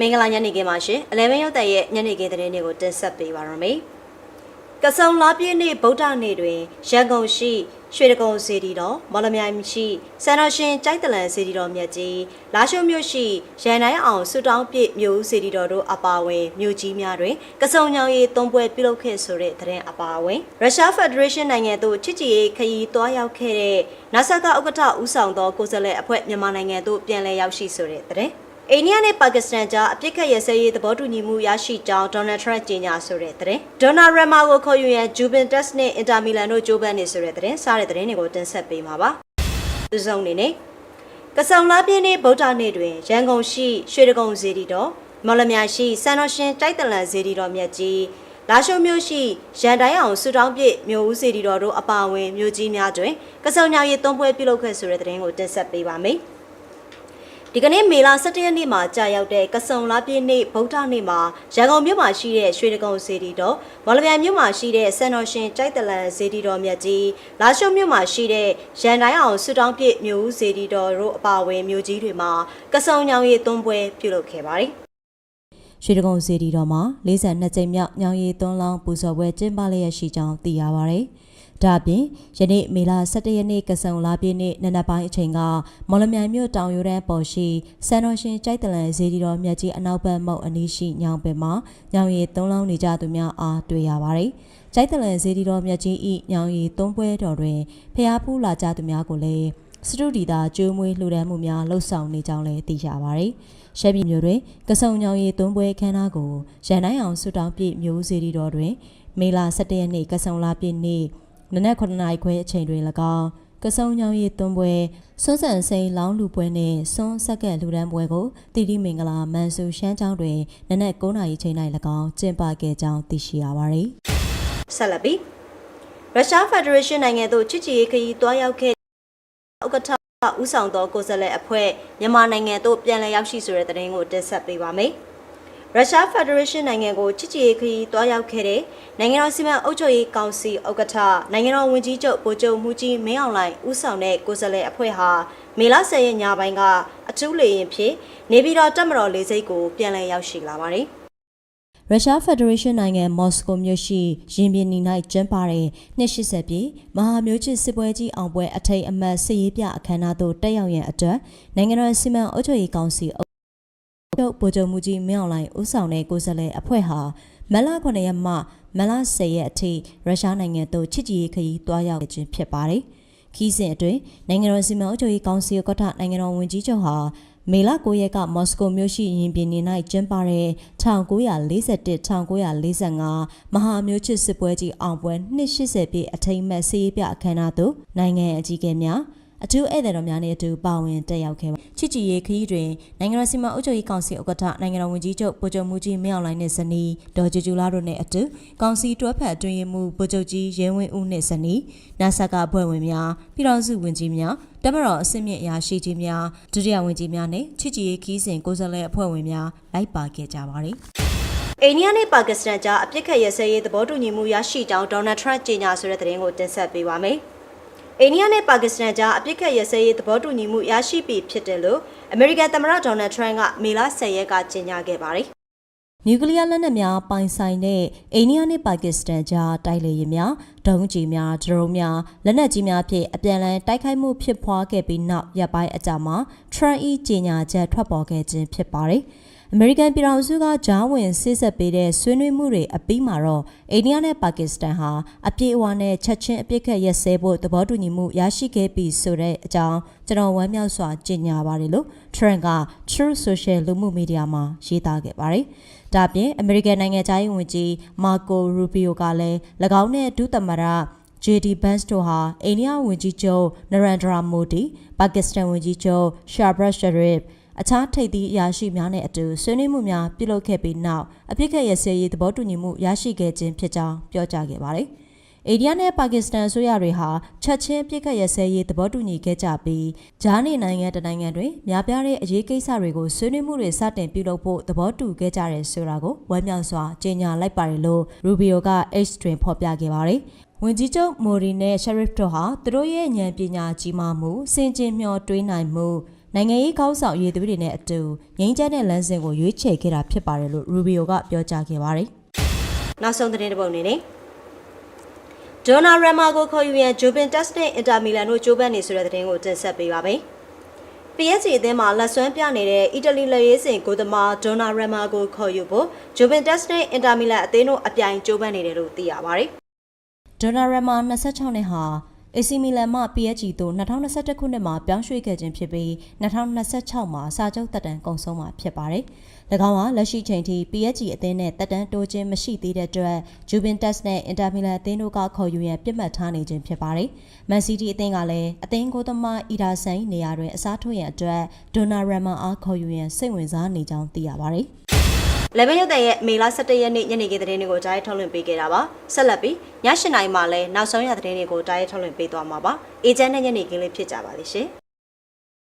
မင်္ဂလာညနေခင်းပါရှင်အလဲမင်းရုပ်တရဲ့ညနေခင်းသတင်းတွေကိုတင်ဆက်ပေးပါရမယ်ကဆုံလာပြည့်နေ့ဗုဒ္ဓနေ့တွင်ရန်ကုန်ရှိရွှေတကုံစေတီတော်မော်လမြိုင်ရှိစန္ဒရှင်ကြိုက်တလန်စေတီတော်မြတ်ကြီးလာရှုံမြို့ရှိရန်တိုင်းအောင်ဆူတောင်းပြည့်မြို့ဦးစေတီတော်တို့အပါအဝင်မြို့ကြီးများတွင်ကဆုံညောင်ရီသုံးပွဲပြုလုပ်ခဲ့ဆိုတဲ့သတင်းအပါအဝင်ရုရှားဖက်ဒရေးရှင်းနိုင်ငံသို့ချစ်ကြည်ရေးခရီးတွားရောက်ခဲ့တဲ့နာဆာကဥက္ကဋ္ဌဦးဆောင်သောကိုယ်စားလှယ်အဖွဲ့မြန်မာနိုင်ငံသို့ပြန်လည်ရောက်ရှိဆိုတဲ့သတင်း အိန္ဒိယနဲ့ပါကစ္စတန်ကြားအပြစ်ခတ်ရစဲရေးသဘောတူညီမှုရရှိကြောင်းဒေါ်နယ်ထရန့်ကြေညာဆိုတဲ့သတင်းဒေါ်နယ်ရမာကိုခေါ်ယူရန်ဂျူဘင်တက်စ်နဲ့အင်တာမီလန်တို့ကြိုးပမ်းနေဆိုတဲ့သတင်းစားတဲ့သတင်းတွေကိုတင်ဆက်ပေးမှာပါ။သူစုံနေနဲ့ကဆုံလာပြင်းနေ့ဗုဒ္ဓနေ့တွင်ရန်ကုန်ရှိရွှေတကုံစေတီတော်မော်လမြိုင်ရှိစံတော်ရှင်တိုက်တလန်စေတီတော်မြတ်ကြီးလာရှုံမြို့ရှိရန်တိုင်းအောင်ဆူတောင်းပြည့်မြို့ဦးစေတီတော်တို့အပါအဝင်မြို့ကြီးများတွင်ကဆုံညောင်ရီသုံးပွဲပြုလုပ်ခဲ့ဆိုတဲ့သတင်းကိုတင်ဆက်ပေးပါမယ်။ ဒီကနေ့မေလ17ရက်နေ့မှာကြာရောက်တဲ့ကဆုံလာပြည့်နေ့ဗုဒ္ဓနေ့မှာရန်ကုန်မြို့မှာရှိတဲ့ရွှေတကုံစေတီတော်မော်လမြိုင်မြို့မှာရှိတဲ့စံတော်ရှင်ကြိုက်တလန်စေတီတော်မြတ်ကြီးလာရှုံမြို့မှာရှိတဲ့ရန်တိုင်းအောင်ဆူတောင်းပြည့်မြို့ဦးစေတီတော်တို့အပါအဝင်မြို့ကြီးတွေမှာကဆုံညောင်ရီသုံးပွဲပြုလုပ်ခဲ့ပါတယ်။ရွှေတကုံစီတီတော်မှာ42ကြိမ်မြောက်ညောင်ရည်သွန်းလောင်းပူဇော်ပွဲကျင်းပလျက်ရှိကြောင်းသိရပါဗျ။ ဒါအပြင်ယနေ့မေလ17ရက်နေ့ကဆုံလာပြည့်နေ့နနက်ပိုင်းအချိန်ကမော်လမြိုင်မြို့တောင်ရိုးတန်းပေါ်ရှိစံတော်ရှင်ကြိုက်တလန်ဇေဒီတော်မြတ်ကြီးအနောက်ဘက်မုတ်အနီးရှိညောင်ပင်မှာညောင်ရည်သွန်းလောင်းနေကြသူများအားတွေ့ရပါတယ်။ကြိုက်တလန်ဇေဒီတော်မြတ်ကြီးဤညောင်ရည်သွန်းပွဲတော်တွင်ဖျားဖူးလာကြသူများကိုလည်းစတုဒီတာကျွေးမွေးလှူဒန်းမှုများလှုပ်ဆောင်နေကြောင်းလည်းသိရပါတယ်။ရှမ်းပြည်မြို့တွင်ကဆုံညောင်ရီသွန်းပွဲခမ်းနားကိုရန်တိုင်းအောင်ဆူတောင်းပြည့်မျိုးစေတီတော်တွင် မေလ17ရက်နေ့ကဆုံလာပြည့်နေ့ နနက်9နာရီခွဲအချိန်တွင်၎င်းကဆုံညောင်ရီသွန်းပွဲစွန်းဆန်စိန်လောင်းလူပွဲနှင့်စွန်းဆက်ကက်လူဒန်းပွဲကိုတီတီမင်္ဂလာမန်ဆူရှမ်းကျောင်းတွင်နနက်9နာရီချိန်၌၎င်းကျင်းပခဲ့ကြောင်းသိရှိရပါသည်ဆက်လက်ပြီးရုရှားဖက်ဒရေးရှင်းနိုင်ငံသို့ချစ်ကြည်ရေးခရီးတွားရောက်ခဲ့ဥက္ကဋ္ဌဦးဆောင်သောကိုယ်စားလှယ်အဖွဲ့မြန်မာနိုင်ငံသို့ပြန်လည်ရောက်ရှိဆိုတဲ့သတင်းကိုတင်ဆက်ပေးပါမယ်။ ရုရှားဖက်ဒရေးရှင်းနိုင်ငံကိုချစ်ကြည်ရေးခရီးတွားရောက်ခဲ့တဲ့နိုင်ငံတော်စီမံအုပ်ချုပ်ရေးကောင်စီဥက္ကဋ္ဌနိုင်ငံတော်ဝန်ကြီးချုပ်ဗိုလ်ချုပ်မှုကြီးမင်းအောင်လှိုင်ဦးဆောင်တဲ့ကိုယ်စားလှယ်အဖွဲ့ဟာမေလ10ရက်ညပိုင်းကအထူးလေရင်ဖြင့်နေပြည်တော်တပ်မတော်လေဆိပ်ကိုပြန်လည်ရောက်ရှိလာပါတယ်။ရုရှားဖက်ဒရေးရှင်းနိုင်ငံမော်စကိုမြို့ရှိရင်ပြင်နီ၌ကျင်းပတဲ့နှစ်80ပြည့်မဟာမျိုးချစ်စစ်ပွဲကြီးအောင်ပွဲအထိမ်းအမှတ်စစ်ရေးပြအခမ်းအနားသို့တက်ရောက်ရန်အတွက်နိုင်ငံတော်စီမံအုပ်ချုပ်ရေးကောင်စီအုပ် ချုပ်ဗိုလ်ချုပ်မှုကြီးမင်းအောင်လှိုင်ဦးဆောင်တဲ့ကိုယ်စားလှယ်အဖွဲ့ဟာမလ9ရက်မှမလ10ရက်အထိရုရှားနိုင်ငံသို့ချစ်ကြည်ရေးခရီးတွားရောက်ခြင်းဖြစ်ပါတယ်။ခီးစဉ်အတွင်းနိုင်ငံတော်စီမံအုပ်ချုပ်ရေးကောင်စီဥက္ကဋ္ဌနိုင်ငံတော်ဝန်ကြီးချုပ်ဟာမေလ9ရက်ကမော်စကိုမြို့ရှိရင်ပြင်နေ၌ကျင်းပတဲ့1941-1945မဟာမျိုးချစ်စစ်ပွဲကြီးအောင်ပွဲ280ပြည့်အထိမ်းအမှတ်စီးပြအခမ်းအနားသို့နိုင်ငံအကြီးအကဲများ အထူးဧည့်သည်တော်များနဲ့အတူပါဝင်တက်ရောက်ခဲ့ပါချစ်ကြည်ရေးခရီးတွင်နိုင်ငံတော်စီမံအုပ်ချုပ်ရေးကောင်စီဥက္ကဋ္ဌနိုင်ငံတော်ဝန်ကြီးချုပ်ဗိုလ်ချုပ်မှုကြီးမင်းအောင်လှိုင်နှင့်ဇနီးဒေါ်ကျူကျူလာတို့နဲ့အတူကောင်စီတွဲဖက်အတွင်းရေးမှူးဗိုလ်ချုပ်ကြီးရဲဝင်းဦးနှင့်ဇနီးနာဆာကဘွဲ့ဝင်များပြည်တော်စုဝင်ကြီးများတမတော်အစစ်မြင့်အရာရှိကြီးများဒုတိယဝန်ကြီးများနဲ့ချစ်ကြည်ရေးခီးစဉ်ကိုယ်စားလှယ်အဖွဲ့ဝင်များလိုက်ပါခဲ့ကြပါသည်အိန္ဒိယနဲ့ပါကစ္စတန်ကြားအပြစ်ခတ်ရစဲရေးသဘောတူညီမှုရရှိကြောင်းဒေါ်နယ်ထရန့်ကြေညာဆိုတဲ့သတင်းကိုတင်ဆက်ပေးပါမယ်။ အိန္ဒိယနဲ့ပါကစ္စတန်ကြားအပြစ်ခတ်ရစဲရေးသဘောတူညီမှုရရှိပြီဖြစ်တယ်လို့အမေရိကန်သမ္မတဒေါ်နယ်ထရန့်ကမေလ10ရက်ကကြေညာခဲ့ပါတယ်။နျူကလ িয়ার လက်နက်များပိုင်ဆိုင်တဲ့အိန္ဒိယနဲ့ပါကစ္စတန်ကြားတိုက်လေယာဉ်များဒုံးကျည်များဒရုန်းများလက်နက်ကြီးများဖြင့်အပြန်အလှန်တိုက်ခိုက်မှုဖြစ်ပွားခဲ့ပြီးနောက်ရပ်ပိုင်းအကြာမှာ Trump ၏ကြေညာချက်ထွက်ပေါ်ခဲ့ခြင်းဖြစ်ပါတယ်။ အမေရိကန်ပြည်ထောင်စုကဂျားဝင်စစ်ဆက်ပေးတဲ့ဆွေးနွေးမှုတွေအပြီးမှာတော့အိန္ဒိယနဲ့ပါကစ္စတန်ဟာအပြည့်အဝနဲ့ချက်ချင်းအပြစ်ခတ်ရက်စဲဖို့သဘောတူညီမှုရရှိခဲ့ပြီဆိုတဲ့အကြောင်းကျွန်တော်ဝမ်းမြောက်စွာကြေညာပါတယ်လို့ Trump က True Social လူမှုမီဒီယာမှာရေးသားခဲ့ပါတယ်။ဒါပြင်အမေရိကန်နိုင်ငံသားရေးဝန်ကြီးမာကိုရူဘီယိုကလည်း၎င်းနဲ့ဒုသမ္မတ JD Vance တို့ဟာအိန္ဒိယဝန်ကြီးချုပ်နရန်ဒရာမိုဒီပါကစ္စတန်ဝန်ကြီးချုပ်ရှာဘရတ်ရှရစ် အခြားထိပ်သီးအရာရှိများနဲ့အတူဆွေးနွေးမှုများပြုလုပ်ခဲ့ပြီးနောက်အပြစ်ခတ်ရစဲရေးသဘောတူညီမှုရရှိခဲ့ခြင်းဖြစ်ကြောင်းပြောကြားခဲ့ပါတယ်။အိန္ဒိယနဲ့ပါကစ္စတန်အစိုးရတွေဟာချက်ချင်းပြစ်ခတ်ရစဲရေးသဘောတူညီခဲ့ကြပြီးဂျားနေနိုင်ငံတနိုင်ငံတွင်များပြားတဲ့အရေးကိစ္စတွေကိုဆွေးနွေးမှုတွေစတင်ပြုလုပ်ဖို့သဘောတူခဲ့ကြတယ်ဆိုတာကိုဝမ်းမြောက်စွာကြေညာလိုက်ပါတယ်လို့ရူဘီယိုက H တွင်ဖော်ပြခဲ့ပါတယ်။ဝန်ကြီးချုပ်မိုရီနဲ့ရှရစ်တို့ဟာသူတို့ရဲ့ဉာဏ်ပညာကြီးမားမှုစင်ကျင်မျှော်တွေးနိုင်မှု နိုင်ငံရေးကောင်းဆောင်ရည်သွေးတွေနဲ့အတူငြိမ်းချမ်းတဲ့လမ်းစဉ်ကိုရွေးချယ်ခဲ့တာဖြစ်ပါတယ်လို့ရူဘီယိုကပြောကြားခဲ့ပါတယ်နောက်ဆုံးသတင်းတစ်ပုဒ်အနေနဲ့ဒေါ်နာရမာကိုခေါ်ယူရန်ဂျိုဘင်တက်စ်နဲ့အင်တာမီလန်တို့ကြိုးပမ်းနေဆိုတဲ့သတင်းကိုတင်ဆက်ပေးပါမယ်။ PSG အသင်းမှာလက်စွမ်းပြနေတဲ့အီတလီလက်ရေးစင်ဂိုသမားဒေါ်နာရမာကိုခေါ်ယူဖို့ဂျိုဘင်တက်စ်နဲ့အင်တာမီလန်အသင်းတို့အပြိုင်ကြိုးပမ်းနေတယ်လို့သိရပါတယ်။ဒေါ်နာရမာ26နှစ်ဟာ AC မီလန်မှ PSG သို့2021ခုနှစ်မှာပြောင်းရွှေ့ခဲ့ခြင်းဖြစ်ပြီး2026မှာစာချုပ်သက်တမ်းကုန်ဆုံးမှာဖြစ်ပါတယ်။၎င်းဟာလက်ရှိချိန်ထိ PSG အသင်းနဲ့သက်တမ်းတိုးခြင်းမရှိသေးတဲ့အတွက် Juventus နဲ့ Inter Milan အသင်းတို့ကခေါ်ယူရန်ပြစ်မှတ်ထားနေခြင်းဖြစ်ပါတယ်။ Man City အသင်းကလည်းအသင်းကိုယ်သမားအီဒါဆန်၏နေရာတွင်အစားထိုးရန်အတွက်ဒေါ်နာရမာအားခေါ်ယူရန်စိတ်ဝင်စားနေကြောင်းသိရပါတယ်။ လေဘန်ရုပ်တံရဲ့မေလ17ရက်နေ့ညနေခင်းသတင်းတွေကိုကြားရထုတ်လွှင့်ပေးခဲ့တာပါဆက်လက်ပြီးည8:00နာရီမှာလည်းနောက်ဆုံးရသတင်းတွေကိုကြားရထုတ်လွှင့်ပေးသွားမှာပါအေဂျင့်နဲ့ညနေခင်းလေးဖြစ်ကြပါလိမ့်ရှင်